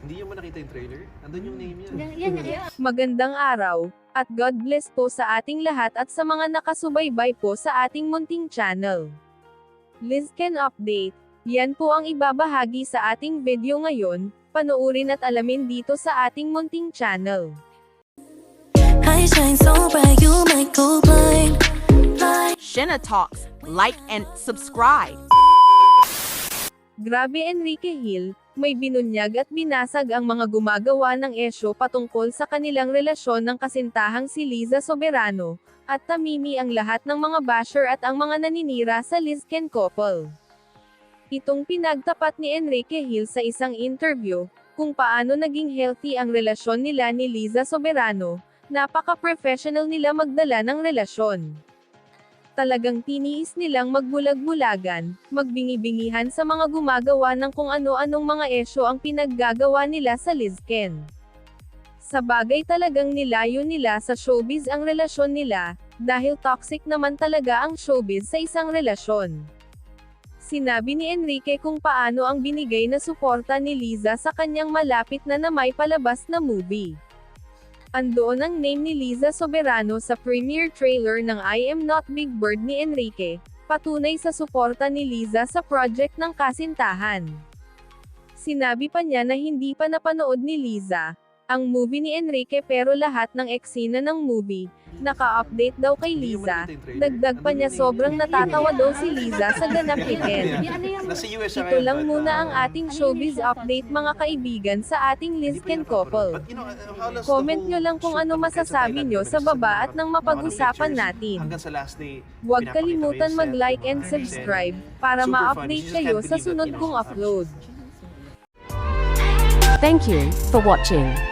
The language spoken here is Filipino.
Hindi yung nakita yung trailer? Andun yung name niya. Yan, yan, yan. Magandang araw, at God bless po sa ating lahat at sa mga nakasubaybay po sa ating munting channel. Lizken Update, yan po ang ibabahagi sa ating video ngayon, panoorin at alamin dito sa ating munting channel. I shine so bright, you might go blind. Blind. Shenna Talks. Like and subscribe. Grabe Enrique Hill, may binunyag at binasag ang mga gumagawa ng esyo patungkol sa kanilang relasyon ng kasintahang si Liza Soberano, at tamimi ang lahat ng mga basher at ang mga naninira sa Lizken couple. Itong pinagtapat ni Enrique Hill sa isang interview, kung paano naging healthy ang relasyon nila ni Liza Soberano, napaka-professional nila magdala ng relasyon talagang tiniis nilang magbulag-bulagan, magbingi-bingihan sa mga gumagawa ng kung ano-anong mga esyo ang pinaggagawa nila sa Lizken. Sa bagay talagang nilayo nila sa showbiz ang relasyon nila, dahil toxic naman talaga ang showbiz sa isang relasyon. Sinabi ni Enrique kung paano ang binigay na suporta ni Liza sa kanyang malapit na na may palabas na movie. Andoon ang name ni Liza Soberano sa premiere trailer ng I Am Not Big Bird ni Enrique, patunay sa suporta ni Liza sa project ng kasintahan. Sinabi pa niya na hindi pa napanood ni Liza ang movie ni Enrique pero lahat ng eksena ng movie, naka-update daw kay Liza. Dagdag pa Andun niya name sobrang natatawa daw si Liza sa ganap ni Ken. Yan, ano Ito lang muna uh, ang ating showbiz update mga kaibigan sa ating Lizken yun couple. Comment nyo lang kung ano masasabi nyo sa baba at nang mapag-usapan natin. Huwag kalimutan mag-like and subscribe, para ma-update kayo sa sunod kong upload. Thank you for watching.